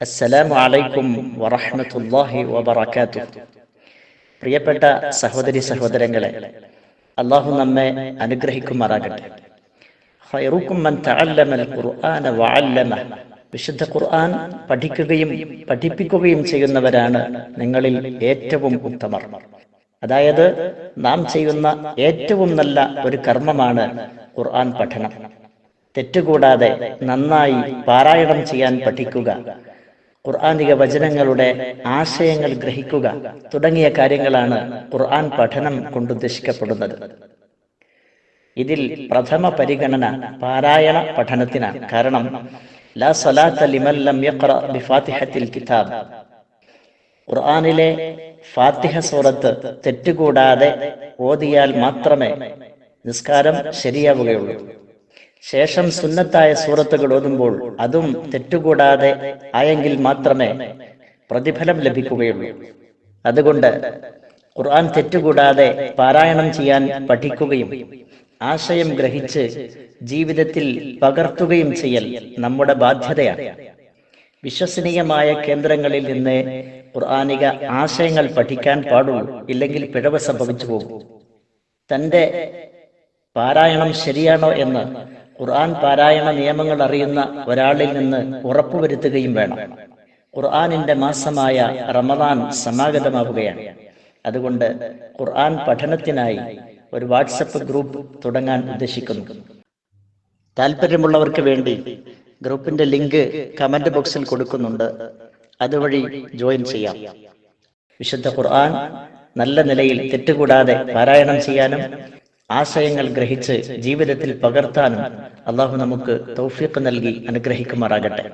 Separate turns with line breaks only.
അസ്സലാമു അലൈക്കും വറഹ്മത്തുള്ളാഹി വബറകാതുഹു. പ്രിയപ്പെട്ട സഹോദരി സഹോദരങ്ങളെ അള്ളാഹു നമ്മെ അനുഗ്രഹിക്കുമാറാകട്ടെ. ഖൈറുക്കും മൻ തഅല്ലമൽ ഖുർആന വഅല്ലമ. വിശുദ്ധ ഖുർആൻ പഠിക്കുകയും പഠിപ്പിക്കുകയും ചെയ്യുന്നവരാണ് നിങ്ങളിൽ ഏറ്റവും ഉത്തമർ. അതായത് നാം ചെയ്യുന്ന ഏറ്റവും നല്ല ഒരു കർമ്മമാണ് ഖുർആൻ പഠനം. തെറ്റുകൂടാതെ നന്നായി പാരായണം ചെയ്യാൻ പഠിക്കുക. ഖുർആാനിക വചനങ്ങളുടെ ആശയങ്ങൾ ഗ്രഹിക്കുക തുടങ്ങിയ കാര്യങ്ങളാണ് ഖുർആൻ പഠനം കൊണ്ട് ഉദ്ദേശിക്കപ്പെടുന്നത് ഇതിൽ പ്രഥമ പരിഗണന പാരായണ പഠനത്തിനാണ് കാരണം ലാ കിതാബ്. ഖുർആനിലെ ഫാത്തിഹ സൂറത്ത് തെറ്റുകൂടാതെ ഓതിയാൽ മാത്രമേ നിസ്കാരം ശരിയാവുകയുള്ളൂ. ശേഷം സുന്നത്തായ സൂറത്തുകൾ ഓതുമ്പോൾ അതും തെറ്റുകൂടാതെ ആയെങ്കിൽ മാത്രമേ പ്രതിഫലം ലഭിക്കുകയുള്ളൂ. അതുകൊണ്ട് ഖുർആൻ തെറ്റുകൂടാതെ പാരായണം ചെയ്യാൻ പഠിക്കുകയും ആശയം ഗ്രഹിച്ച് ജീവിതത്തിൽ പകർത്തുകയും ചെയ്യൽ നമ്മുടെ ബാധ്യതയാണ്. വിശ്വസനീയമായ കേന്ദ്രങ്ങളിൽ നിന്ന് ഖുർആാനിക ആശയങ്ങൾ പഠിക്കാൻ പാടുള്ളൂ ഇല്ലെങ്കിൽ പിഴവ് സംഭവിച്ചു പോകും. തന്റെ പാരായണം ശരിയാണോ എന്ന് ഖുർആൻ പാരായണ നിയമങ്ങൾ അറിയുന്ന ഒരാളിൽ നിന്ന് ഉറപ്പുവരുത്തുകയും വേണം. ഖുർആാനിന്റെ മാസമായ റമദാൻ സമാഗതമാവുകയാണ്. അതുകൊണ്ട് ഖുർആൻ പഠനത്തിനായി ഒരു വാട്സപ്പ് ഗ്രൂപ്പ് തുടങ്ങാൻ ഉദ്ദേശിക്കുന്നു. താല്പര്യമുള്ളവർക്ക് വേണ്ടി ഗ്രൂപ്പിന്റെ ലിങ്ക് കമന്റ് ബോക്സിൽ കൊടുക്കുന്നുണ്ട്. അതുവഴി ജോയിൻ ചെയ്യാം. വിശുദ്ധ ഖുർആൻ നല്ല നിലയിൽ തെറ്റുകൂടാതെ പാരായണം ചെയ്യാനും ആശയങ്ങൾ ഗ്രഹിച്ച് ജീവിതത്തിൽ പകർത്താനും അള്ളാഹു നമുക്ക് തൗഫീഖ് നൽകി അനുഗ്രഹിക്കുമാറാകട്ടെ.